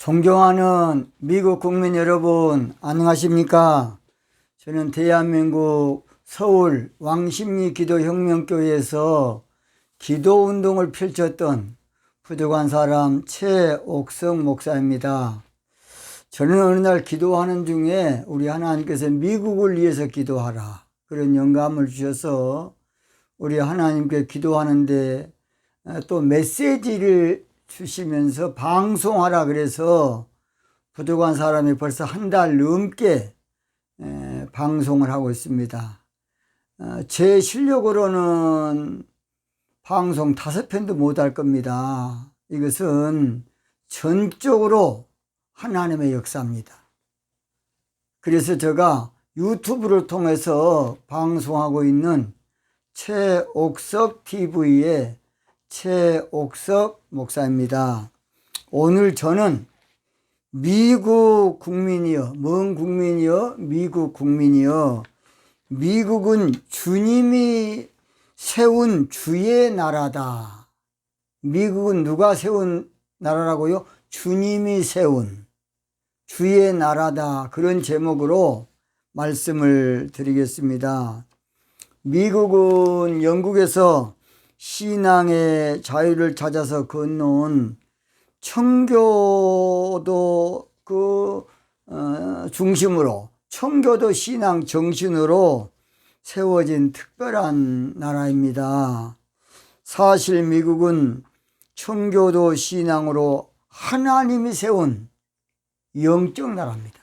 존경하는 미국 국민 여러분, 안녕하십니까? 저는 대한민국 서울 왕십리 기도혁명교회에서 기도 운동을 펼쳤던 부족한 사람 최옥성 목사입니다. 저는 어느 날 기도하는 중에 우리 하나님께서 미국을 위해서 기도하라. 그런 영감을 주셔서 우리 하나님께 기도하는데 또 메시지를 주시면서 방송하라 그래서 부족한 사람이 벌써 한 달 넘게 에, 방송을 하고 있습니다. 어, 제 실력으로는 방송 다섯 편도 못 할 겁니다. 이것은 전적으로 하나님의 역사입니다. 그래서 제가 유튜브를 통해서 방송하고 있는 최옥석 TV의 최옥석 목사입니다. 오늘 저는 미국 국민이요, 먼 국민이요, 미국 국민이요. 미국은 주님이 세운 주의 나라다. 미국은 누가 세운 나라라고요? 주님이 세운 주의 나라다. 그런 제목으로 말씀을 드리겠습니다. 미국은 영국에서 신앙의 자유를 찾아서 건너온 청교도 그 어, 중심으로 청교도 신앙 정신으로 세워진 특별한 나라입니다. 사실 미국은 청교도 신앙으로 하나님이 세운 영적 나라입니다.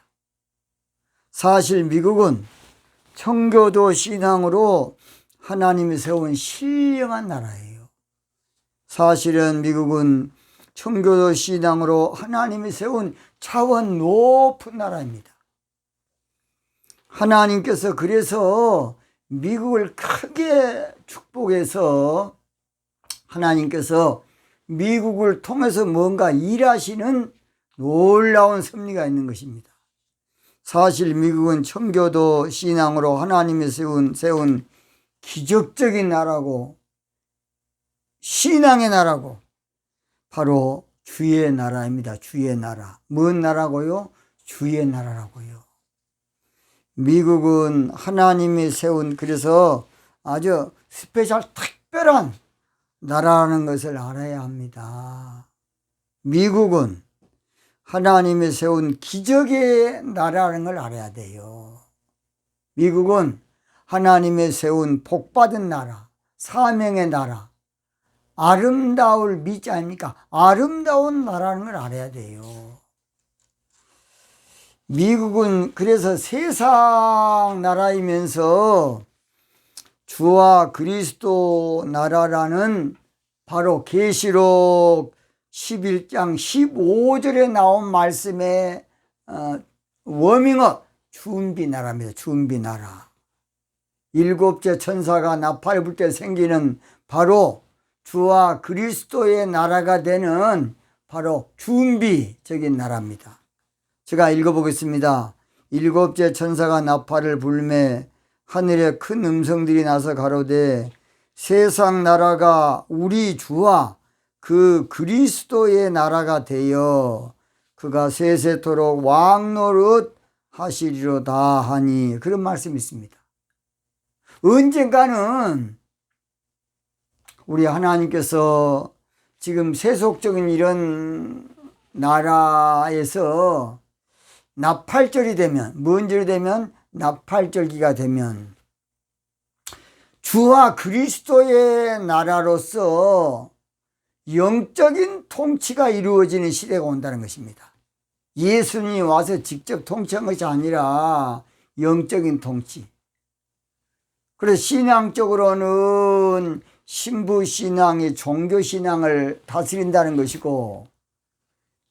사실 미국은 청교도 신앙으로 하나님이 세운 신령한 나라예요. 사실은 미국은 청교도 신앙으로 하나님이 세운 차원 높은 나라입니다. 하나님께서 그래서 미국을 크게 축복해서 하나님께서 미국을 통해서 뭔가 일하시는 놀라운 섭리가 있는 것입니다. 사실 미국은 청교도 신앙으로 하나님이 세운, 세운 기적적인 나라고 신앙의 나라고 바로 주의 나라입니다. 주의 나라. 뭔 나라고요? 주의 나라라고요. 미국은 하나님이 세운 그래서 아주 스페셜 특별한 나라라는 것을 알아야 합니다. 미국은 하나님이 세운 기적의 나라라는 걸 알아야 돼요. 미국은 하나님의 세운 복받은 나라, 사명의 나라, 아름다울 미지 아닙니까? 아름다운 나라는 걸 알아야 돼요. 미국은 그래서 세상 나라이면서 주와 그리스도 나라라는 바로 계시록 11장 15절에 나온 말씀의 어, 워밍업 준비 나라입니다. 준비 나라. 일곱째 천사가 나팔 불 때 생기는 바로 주와 그리스도의 나라가 되는 바로 준비적인 나라입니다. 제가 읽어보겠습니다. 일곱째 천사가 나팔을 불매 하늘에 큰 음성들이 나서 가로되 세상 나라가 우리 주와 그 그리스도의 나라가 되어 그가 세세토록 왕노릇 하시리로다 하니 그런 말씀이 있습니다. 언젠가는 우리 하나님께서 지금 세속적인 이런 나라에서 나팔절이 되면 뭔 절이 되면 나팔절기가 되면 주와 그리스도의 나라로서 영적인 통치가 이루어지는 시대가 온다는 것입니다. 예수님이 와서 직접 통치한 것이 아니라 영적인 통치. 그래서 신앙적으로는 신부신앙이 종교신앙을 다스린다는 것이고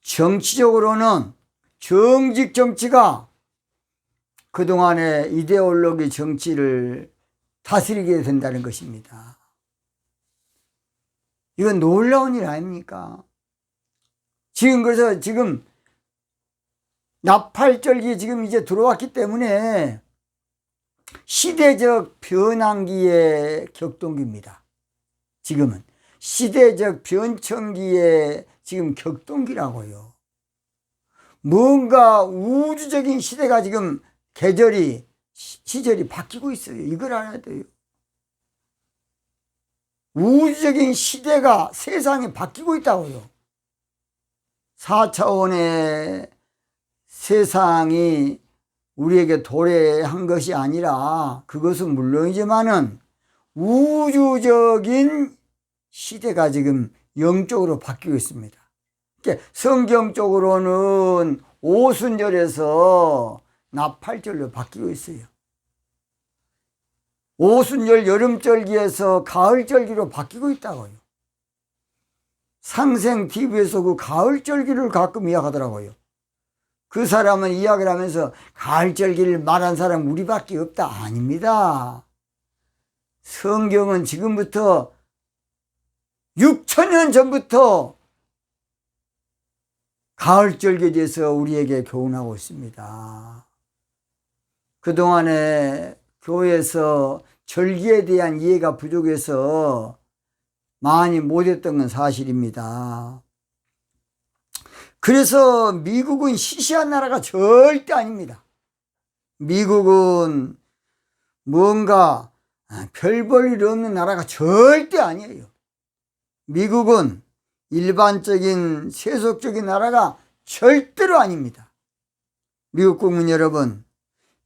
정치적으로는 정직 정치가 그동안의 이데올로기 정치를 다스리게 된다는 것입니다. 이건 놀라운 일 아닙니까? 지금 그래서 지금 나팔절기 지금 이제 들어왔기 때문에 시대적 변환기의 격동기입니다. 지금은 시대적 변천기의 지금 격동기라고요. 뭔가 우주적인 시대가 지금 계절이 시- 시절이 바뀌고 있어요. 이걸 알아야 돼요. 우주적인 시대가 세상이 바뀌고 있다고요. 4차원의 세상이 우리에게 도래한 것이 아니라 그것은 물론이지만은 우주적인 시대가 지금 영적으로 바뀌고 있습니다. 성경적으로는 오순절에서 나팔절로 바뀌고 있어요. 오순절 여름절기에서 가을절기로 바뀌고 있다고요. 상생 TV에서 그 가을절기를 가끔 이야기하더라고요. 그 사람은 이야기를 하면서 가을절기를 말한 사람 우리밖에 없다. 아닙니다. 성경은 지금부터 6천년 전부터 가을절기에 대해서 우리에게 교훈하고 있습니다. 그동안에 교회에서 절기에 대한 이해가 부족해서 많이 못했던 건 사실입니다. 그래서 미국은 시시한 나라가 절대 아닙니다. 미국은 뭔가 별 볼 일 없는 나라가 절대 아니에요. 미국은 일반적인 세속적인 나라가 절대로 아닙니다. 미국 국민 여러분,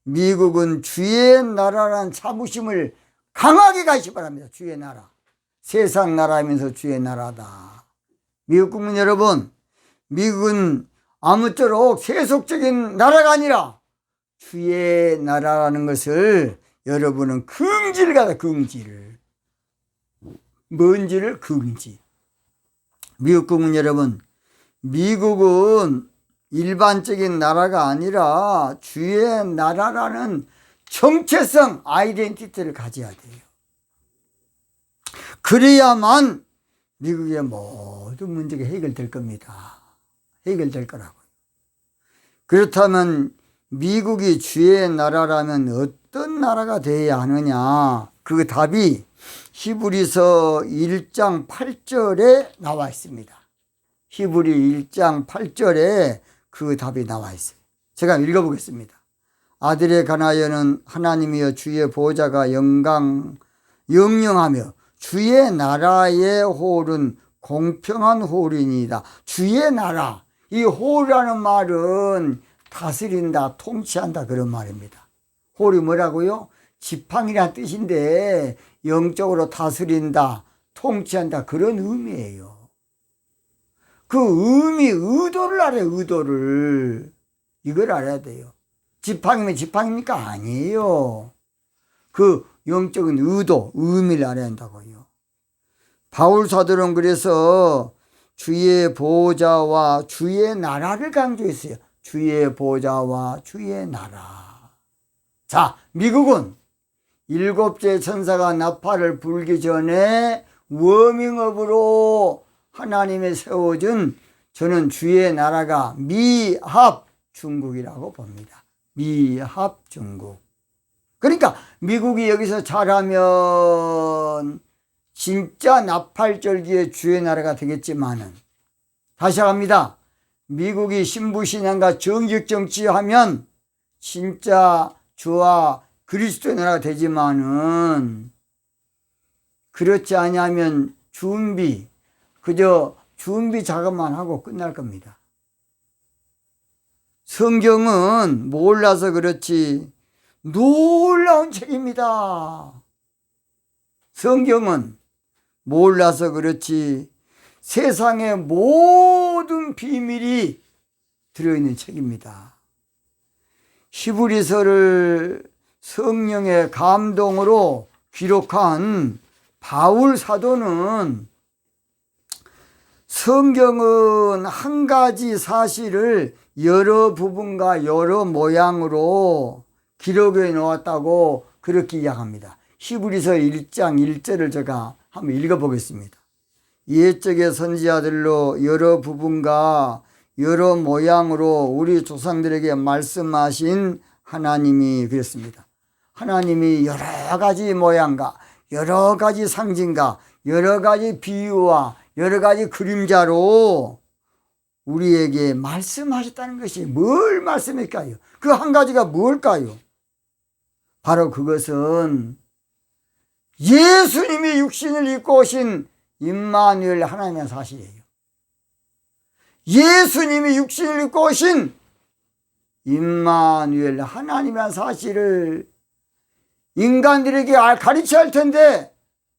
미국은 주의 나라란 자부심을 강하게 가시 바랍니다. 주의 나라. 세상 나라면서 주의 나라다. 미국 국민 여러분, 미국은 아무쪼록 세속적인 나라가 아니라 주의 나라라는 것을 여러분은 긍지를 가다 긍지를. 뭔지를 긍지. 미국 국민 여러분 미국은 일반적인 나라가 아니라 주의 나라라는 정체성 아이덴티티를 가져야 돼요. 그래야만 미국의 모든 문제가 해결될 겁니다 해결될 거라고요 그렇다면 미국이 주의 나라라면 어떤 나라가 되어야 하느냐? 그 답이 히브리서 1장 8절에 나와 있습니다. 히브리 1장 8절에 그 답이 나와 있어요. 제가 읽어보겠습니다. 아들에 관하여는 하나님이여 주의 보호자가 영광, 영영하며 주의 나라의 홀은 공평한 홀이니이다. 주의 나라. 이 홀이라는 말은 다스린다, 통치한다 그런 말입니다. 홀이 뭐라고요? 지팡이란 뜻인데 영적으로 다스린다, 통치한다 그런 의미예요. 그 의미, 의도를 알아요, 의도를. 이걸 알아야 돼요. 지팡이면 지팡입니까? 아니에요. 그 영적인 의도, 의미를 알아야 한다고요. 바울 사도는 그래서 주의 보호자와 주의 나라를 강조했어요. 주의 보좌와 주의 나라. 자, 미국은 일곱째 천사가 나팔을 불기 전에 워밍업으로 하나님의 세워준 저는 주의 나라가 미합 중국이라고 봅니다. 미합 중국. 그러니까 미국이 여기서 잘하면 진짜 나팔절기의 주의 나라가 되겠지만은 다시 합니다. 미국이 신부신앙과 정직 정치하면 진짜 주와 그리스도의 나라가 되지만은 그렇지 아니하면 준비 그저 준비 작업만 하고 끝날 겁니다. 성경은 몰라서 그렇지 놀라운 책입니다. 성경은 몰라서 그렇지 세상의 모든 비밀이 들어있는 책입니다. 히브리서를 성령의 감동으로 기록한 바울 사도는 성경은 한 가지 사실을 여러 부분과 여러 모양으로 기록해 놓았다고 그렇게 이야기합니다. 히브리서 1장 1절을 제가 한번 읽어보겠습니다. 옛적의 선지자들로 여러 부분과 여러 모양으로 우리 조상들에게 말씀하신 하나님이 그랬습니다. 하나님이 여러 가지 모양과 여러 가지 상징과 여러 가지 비유와 여러 가지 그림자로 우리에게 말씀하셨다는 것이 뭘 말씀일까요? 그 한 가지가 뭘까요? 바로 그것은 예수님이 육신을 입고 오신 임마누엘 하나님의 사실이에요. 예수님이 육신을 입고 오신 임마누엘 하나님이라는 사실을 인간들에게 알- 가르쳐야 할 텐데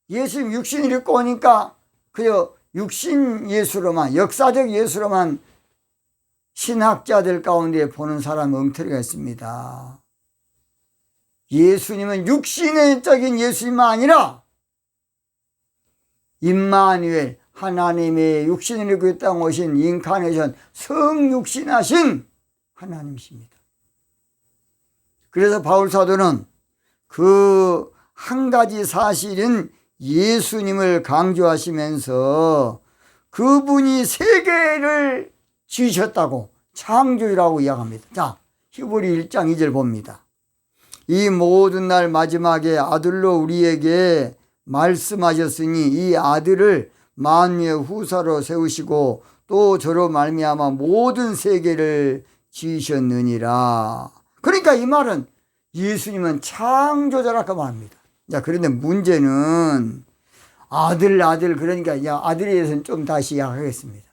예수님 육신을 입고 오니까 그저 육신 예수로만 역사적 예수로만 신학자들 가운데 보는 사람 엉터리가 있습니다. 예수님은 육신적인 예수님만 아니라 임마누엘 하나님의 육신을 입고 이 땅에 오신 인카네이션 성육신하신 하나님이십니다. 그래서 바울 사도는 그 한 가지 사실은 예수님을 강조하시면서 그분이 세계를 지으셨다고 창조이라고 이야기합니다. 자, 히브리 1장 2절 봅니다. 이 모든 날 마지막에 아들로 우리에게 말씀하셨으니 이 아들을 만유의 후사로 세우시고 또 저로 말미암아 모든 세계를 지으셨느니라. 그러니까 이 말은 예수님은 창조자라고 말합니다. 자, 그런데 문제는 아들, 아들, 그러니까 야, 아들에 대해서는 좀 다시 이야기하겠습니다.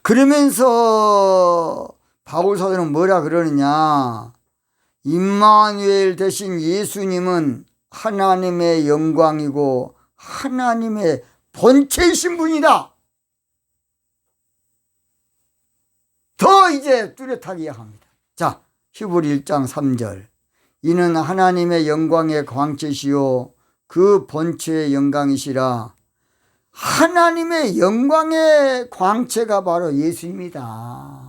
그러면서 바울 사도는 뭐라 그러느냐? 임마누엘 대신 예수님은 하나님의 영광이고 하나님의 본체이신 분이다. 더 이제 뚜렷하게 이야기합니다. 자, 히브리 1장 3절. 이는 하나님의 영광의 광채시요 그 본체의 영광이시라. 하나님의 영광의 광채가 바로 예수입니다.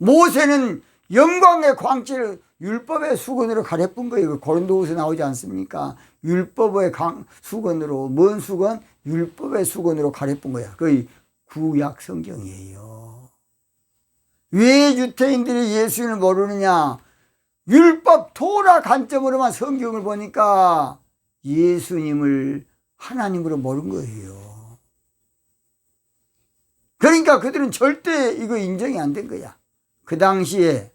모세는 영광의 광채를 율법의 수건으로 가려뿐 거예요. 그 고린도후서 나오지 않습니까? 율법의 강, 수건으로 뭔 수건? 율법의 수건으로 가려뿐 거야. 그 구약 성경이에요. 왜 유태인들이 예수를 모르느냐? 율법 토라 관점으로만 성경을 보니까 예수님을 하나님으로 모른 거예요. 그러니까 그들은 절대 이거 인정이 안 된 거야. 그 당시에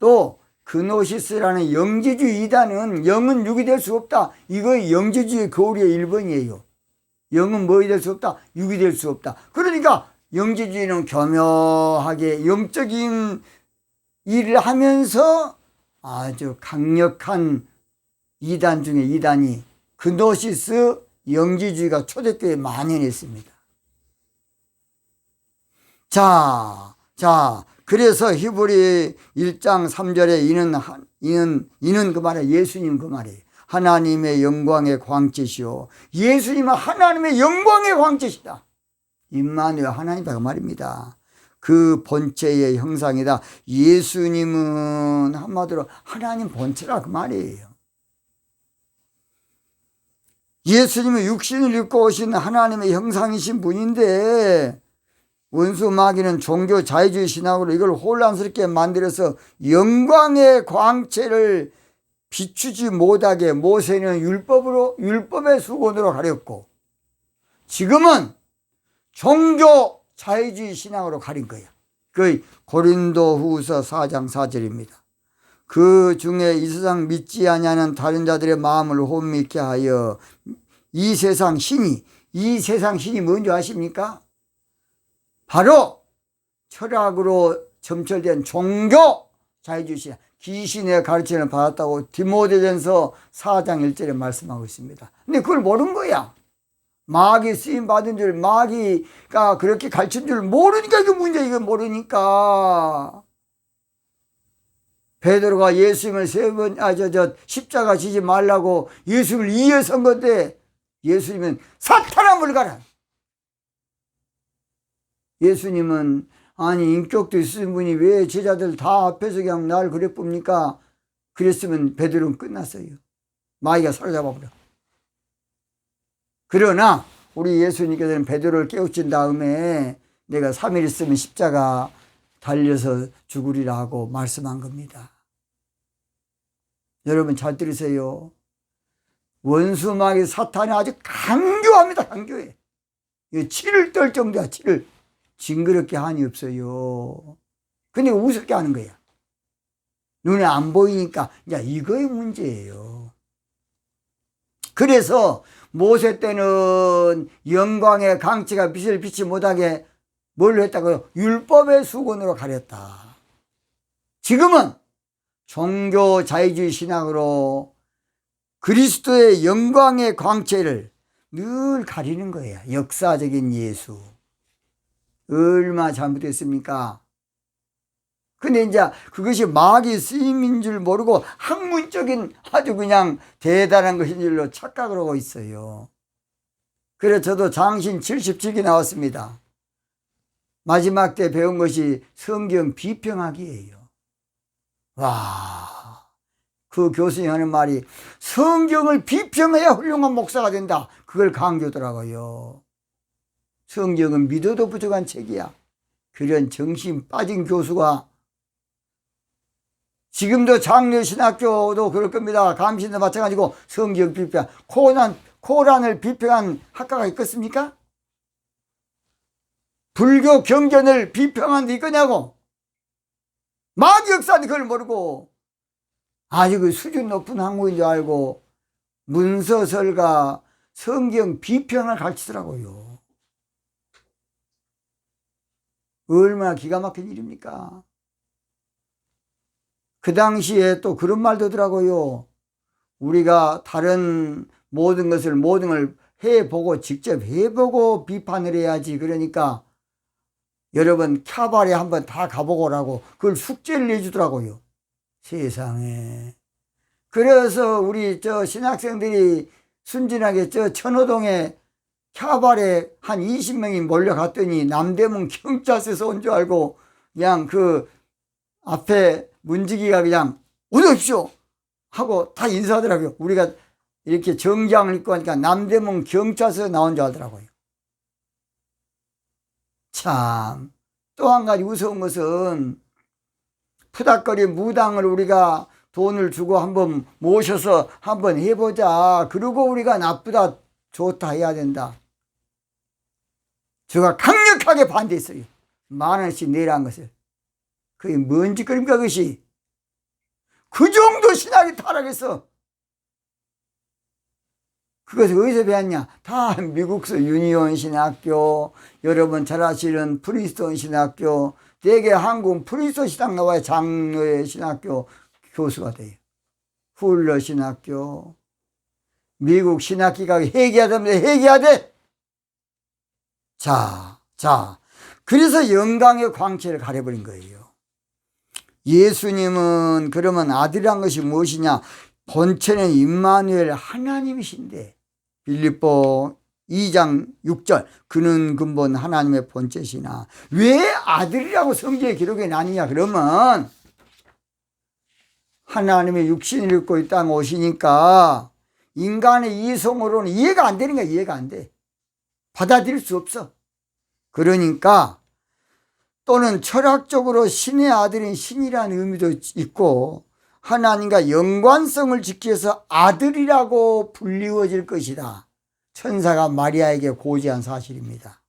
또 그노시스라는 영지주의 이단은 영은 육이 될 수 없다. 이거 영지주의 거울의 1번이에요. 영은 뭐이 될 수 없다? 육이 될 수 없다. 그러니까 영지주의는 교묘하게 영적인 일을 하면서 아주 강력한 이단 중에 이단이 그노시스 영지주의가 초대교회에 만연했습니다. 자, 자, 그래서 히브리 1장 3절에 이는, 한- 이는, 이는 그 말에 예수님 그 말이에요. 하나님의 영광의 광채시오. 예수님은 하나님의 영광의 광채시다. 임마누엘 하나님이다 그 말입니다. 그 본체의 형상이다. 예수님은 한마디로 하나님 본체라 그 말이에요. 예수님은 육신을 입고 오신 하나님의 형상이신 분인데 원수 마귀는 종교 자유주의 신학으로 이걸 혼란스럽게 만들어서 영광의 광채를 비추지 못하게 모세는 율법으로 율법의 수건으로 가렸고 지금은 종교 자유주의 신앙으로 가린 거야. 그 고린도 후서 4장 4절입니다. 그 중에 이 세상 믿지 아니하는 다른 자들의 마음을 혼미케 하여 이 세상 신이 이 세상 신이 뭔지 아십니까? 바로 철학으로 점철된 종교 자유주의 귀신의 가르침을 받았다고 디모데전서 4장 1절에 말씀하고 있습니다. 근데 그걸 모르는 거야. 마귀 쓰임 받은 줄 마귀가 그렇게 가르친 줄 모르니까 이게 문제 이거 모르니까 베드로가 예수님을 세번 아저 저 십자가 지지 말라고 예수님을 이어선 건데 예수님은 사탄아 물가라 예수님은 아니 인격도 있으신 분이 왜 제자들 다 앞에서 그냥 날 그래 봅니까? 그랬으면 베드로는 끝났어요. 마귀가 사로잡아 버려. 그러나 우리 예수님께서는 베드로를 깨우친 다음에 내가 3일 있으면 십자가 달려서 죽으리라 하고 말씀한 겁니다. 여러분 잘 들으세요. 원수 마귀 사탄이 아주 강교합니다. 강교해. 이 치를 떨 정도야, 치를. 징그럽게 한이 없어요. 근데 우습게 하는 거야. 눈에 안 보이니까, 야, 이거의 문제예요. 그래서 모세 때는 영광의 강치가 빛을 비치 못하게 뭘 했다고요? 율법의 수건으로 가렸다. 지금은 종교 자유주의 신학으로 그리스도의 영광의 광채를 늘 가리는 거예요. 역사적인 예수. 얼마 잘못했습니까? 근데 이제 그것이 마귀 쓰임인 줄 모르고 학문적인 아주 그냥 대단한 것인 줄로 착각을 하고 있어요. 그래서 저도 장신 77기 나왔습니다. 마지막 때 배운 것이 성경 비평하기예요. 와, 그 교수님 하는 말이 성경을 비평해야 훌륭한 목사가 된다. 그걸 강조더라고요. 성경은 믿어도 부족한 책이야. 그런 정신 빠진 교수가 지금도 장려신학교도 그럴 겁니다. 감신도 마찬가지고 성경 비평, 코란, 코란을 비평한 학과가 있겠습니까? 불교 경전을 비평한 데 있거냐고. 마귀 역사는 그걸 모르고 아주 그 수준 높은 학문인 줄 알고 문서설과 성경 비평을 가르치더라고요. 얼마나 기가 막힌 일입니까? 그 당시에 또 그런 말도 하더라고요. 우리가 다른 모든 것을 모든 걸 해보고 직접 해보고 비판을 해야지. 그러니까 여러분 캬바레 한번 다 가보고 오라고 그걸 숙제를 내주더라고요. 세상에. 그래서 우리 저 신학생들이 순진하게 저 천호동에 캬바레 한 20명이 몰려갔더니 남대문 경찰서에서 온 줄 알고 그냥 그 앞에 문지기가 그냥 어디 오십시오 하고 다 인사하더라고요. 우리가 이렇게 정장을 입고 하니까 남대문 경찰서에 나온 줄 알더라고요. 참, 또 한 가지 무서운 것은 푸닥거리 무당을 우리가 돈을 주고 한번 모셔서 한번 해보자. 그러고 우리가 나쁘다, 좋다 해야 된다. 제가 강력하게 반대했어요. 만 원씩 내라는 것을. 그게 뭔 짓거립니까, 그것이? 그 정도 신학이 타락했어. 그것을 어디서 배웠냐? 다 미국서 유니온 신학교, 여러분 잘 아시는 프리스톤 신학교, 대개 한국 프리스톤 신학 나와야 장로의 신학교 교수가 돼요. 훌러 신학교, 미국 신학기가 회개해야 돼! 자, 자. 그래서 영광의 광채를 가려버린 거예요. 예수님은 그러면 아들이란 것이 무엇이냐? 본체는 임마누엘 하나님이신데 빌립보 2장 6절 그는 근본 하나님의 본체시나 왜 아들이라고 성경에 기록해 놨느냐 그러면 하나님의 육신을 입고 이 땅에 오시니까 인간의 이성으로는 이해가 안 되는 거야 이해가 안돼 받아들일 수 없어 그러니까 또는 철학적으로 신의 아들인 신이라는 의미도 있고 하나님과 연관성을 지키 위해서 아들이라고 불리워질 것이다. 천사가 마리아에게 고지한 사실입니다.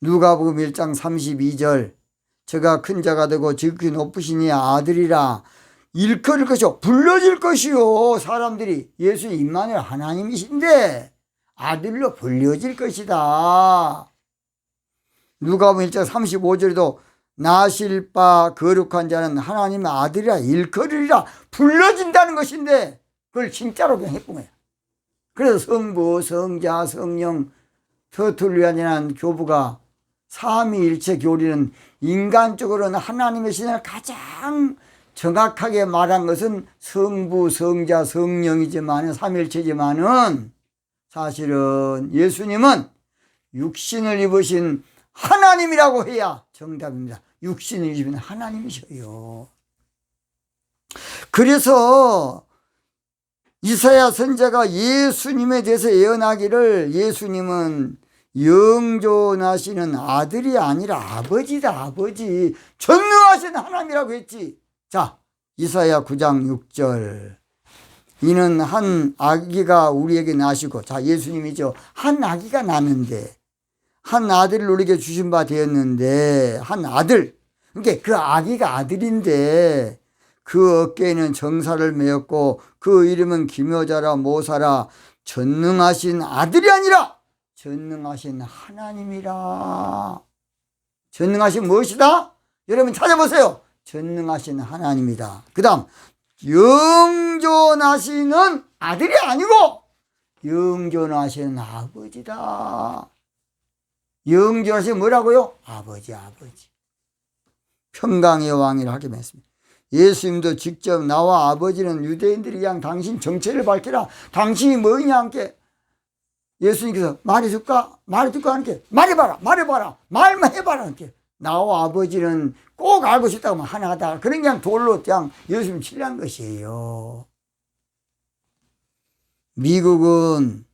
누가복음 1장 32절 저가 큰 자가 되고 지극히 높으시니 아들이라 일컬을 것이요 불러질 것이요 사람들이 예수 임마누엘 하나님이신데 아들로 불려질 것이다. 누가복음 1장 35절에도 나실 바 거룩한 자는 하나님의 아들이라 일컬으리라 불러진다는 것인데 그걸 진짜로 그냥 했던 거야. 그래서 성부, 성자, 성령, 터툴리안이라는 교부가 삼위일체 교리는 인간적으로는 하나님의 신을 가장 정확하게 말한 것은 성부, 성자, 성령이지만 삼일체지만은 사실은 예수님은 육신을 입으신 하나님이라고 해야 정답입니다. 육신을 입은 하나님이셔요. 그래서 이사야 선자가 예수님에 대해서 예언하기를 예수님은 영존하시는 아들이 아니라 아버지다 아버지 전능하신 하나님이라고 했지 자 이사야 9장 6절 이는 한 아기가 우리에게 나시고 자 예수님이죠 한 아기가 났는데 한 아들을 우리에게 주신 바 되었는데 한 아들. 그러니까 그 아기가 아들인데 그 어깨에는 정사를 메었고 그 이름은 기묘자라 모사라 전능하신 아들이 아니라 전능하신 하나님이라. 전능하신 무엇이다? 여러분 찾아보세요. 전능하신 하나님이다. 그 다음 영존하시는 아들이 아니고 영존하시는 아버지다 영존하시는 뭐라고요? 아버지 아버지 평강의 왕이라 하게 했습니다 예수님도 직접 나와 아버지는 유대인들이 그냥 당신 정체를 밝히라. 당신이 뭐냐 함께 예수님께서 말해줄까? 말해줄까? 함께 말해봐라. 말해봐라. 말만 해봐라. 함께 나와 아버지는 꼭 알고 싶다고 하면 하나다. 그런 그냥 돌로 그냥 예수님 치려는 것이에요. 미국은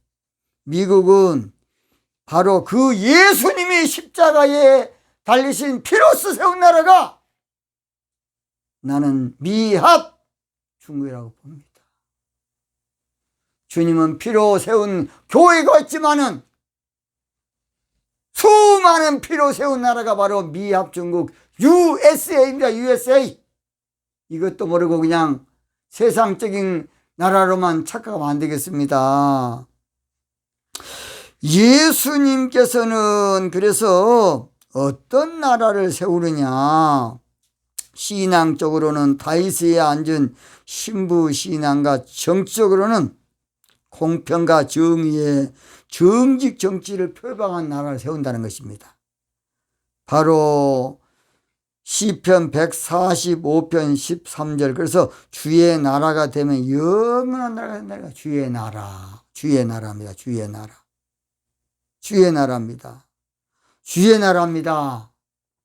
미국은 바로 그 예수님이 십자가에 달리신 피로스 세운 나라가 나는 미합 중국이라고 봅니다. 주님은 피로 세운 교회가 있지만은 수많은 피로 세운 나라가 바로 미합 중국 USA입니다. USA. 이것도 모르고 그냥 세상적인 나라로만 착각하면 안 되겠습니다. 예수님께서는 그래서 어떤 나라를 세우느냐? 신앙적으로는 다윗에 앉은 신부 신앙과 정치적으로는 공평과 정의의 정직 정치를 표방한 나라를 세운다는 것입니다. 바로 시편 145편 13절 그래서 주의 나라가 되면 영원한 나라가 된다. 주의 나라 주의 나라입니다. 주의 나라 주의 나라입니다. 주의 나라입니다.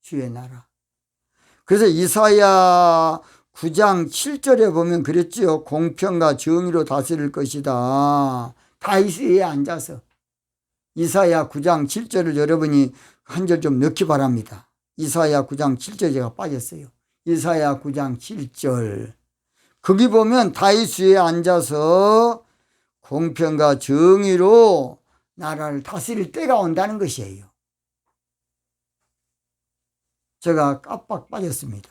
주의 나라 그래서 이사야 9장 7절에 보면 그랬지요. 공평과 정의로 다스릴 것이다. 다윗에 앉아서. 이사야 9장 7절을 여러분이 한 절 좀 넣기 바랍니다. 이사야 9장 7절 제가 빠졌어요. 이사야 9장 7절. 거기 보면 다윗 위에 앉아서 공평과 정의로 나라를 다스릴 때가 온다는 것이에요. 제가 깜빡 빠졌습니다.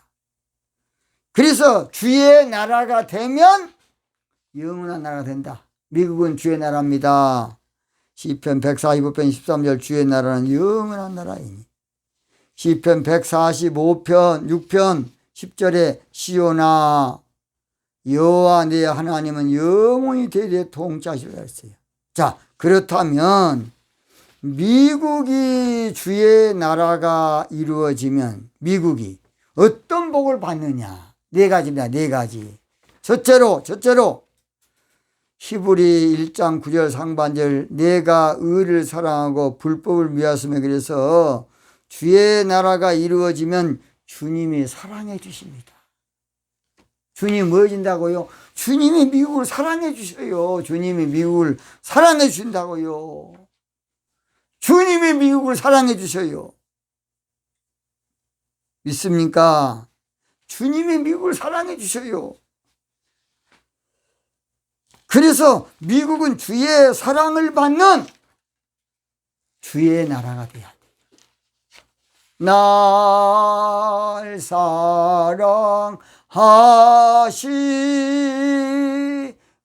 그래서 주의 나라가 되면 영원한 나라가 된다. 미국은 주의 나라입니다. 시편 145편 13절 주의 나라는 영원한 나라이니. 시편 145편 6편 10절에 시오나 여호와 내 하나님은 영원히 대대 통치하시라 했어요. 자, 그렇다면 미국이 주의 나라가 이루어지면 미국이 어떤 복을 받느냐? 네 가지입니다. 네 가지. 첫째로, 첫째로, 히브리 1장 9절 상반절, 내가 의를 사랑하고 불법을 미웠으며 그래서 주의 나라가 이루어지면 주님이 사랑해 주십니다. 주님 뭐 해준다고요? 주님이 미국을 사랑해 주셔요. 주님이 미국을 사랑해 주신다고요. 주님이 미국을 사랑해 주셔요. 믿습니까? 주님이 미국을 사랑해 주셔요. 그래서 미국은 주의 사랑을 받는 주의 나라가 돼야 돼. 날 사랑 하시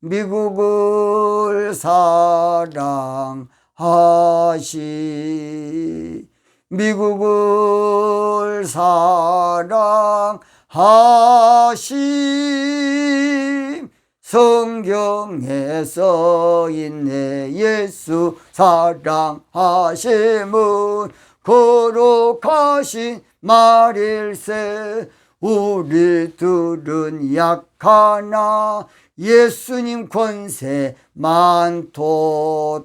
미국을 사랑 하시 미국을 사랑하시 성경에 써 있네 예수 사랑하심은 거룩하신 말일세 우리들은 약하나 예수님 권세 많도다.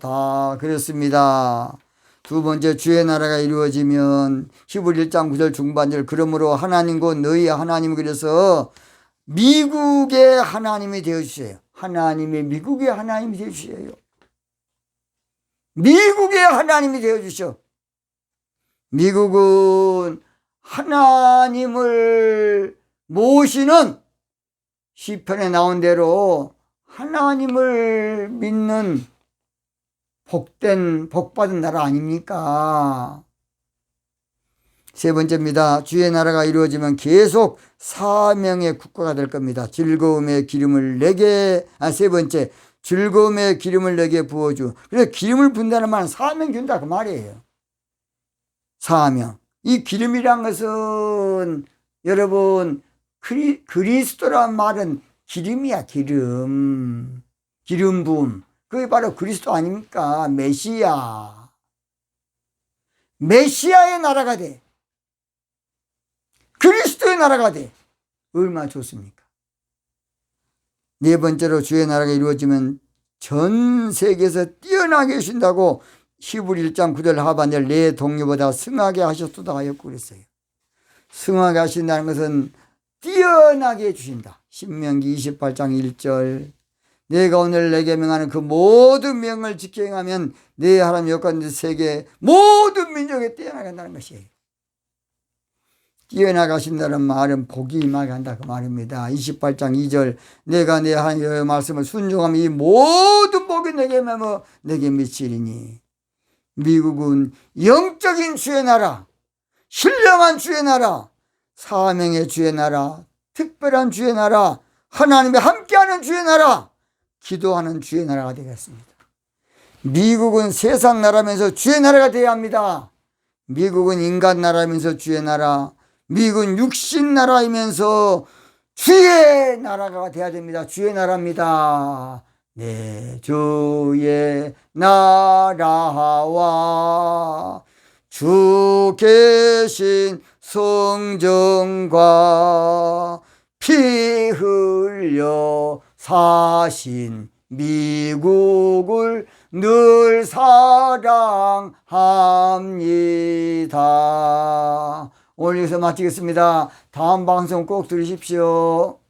그렇습니다. 두 번째 주의 나라가 이루어지면 히브리 1장 9절 중반절 그러므로 하나님 곧 너희 하나님 그래서 미국의 하나님이 되어 주세요. 하나님의 미국의 하나님이 되어 주세요. 미국의 하나님이 되어 주셔. 미국은 하나님을 모시는 시편에 나온 대로 하나님을 믿는 복된, 복받은 나라 아닙니까? 세 번째입니다. 주의 나라가 이루어지면 계속 사명의 국가가 될 겁니다. 즐거움의 기름을 내게, 아, 세 번째, 즐거움의 기름을 내게 부어주. 그래서 기름을 분다는 말은 사명 준다 그 말이에요. 사명. 이 기름이란 것은 여러분 그리, 그리스도란 말은 기름이야 기름. 기름 부음. 그게 바로 그리스도 아닙니까? 메시아. 메시아의 나라가 돼. 그리스도의 나라가 돼. 얼마나 좋습니까? 네 번째로 주의 나라가 이루어지면 전 세계에서 뛰어나게 하신다고 히브리 1장 9절 하반절 내 동료보다 승하게 하셨도다 하였고 그랬어요. 승하게 하신다는 것은 뛰어나게 해주신다. 신명기 28장 1절 내가 오늘 내게 명하는 그 모든 명을 지켜 행하면 내 하나님 여호와는 세계 모든 민족에 뛰어나게 한다는 것이에요. 뛰어나가신다는 말은 복이 임하게 한다 그 말입니다. 28장 2절 내가 내 하나님의 말씀을 순종하면 이 모든 복이 내게 매어 내게 미치리니 미국은 영적인 주의 나라 신령한 주의 나라 사명의 주의 나라 특별한 주의 나라 하나님의 함께하는 주의 나라 기도하는 주의 나라가 되겠습니다. 미국은 세상 나라면서 주의 나라가 되어야 합니다. 미국은 인간 나라면서 주의 나라, 미국은 육신 나라이면서 주의 나라가 돼야 됩니다. 주의 나라입니다. 네, 주의 나라와 주 계신 성정과 피 흘려 사신 미국을 늘 사랑합니다. 오늘 여기서 마치겠습니다. 다음 방송 꼭 들으십시오.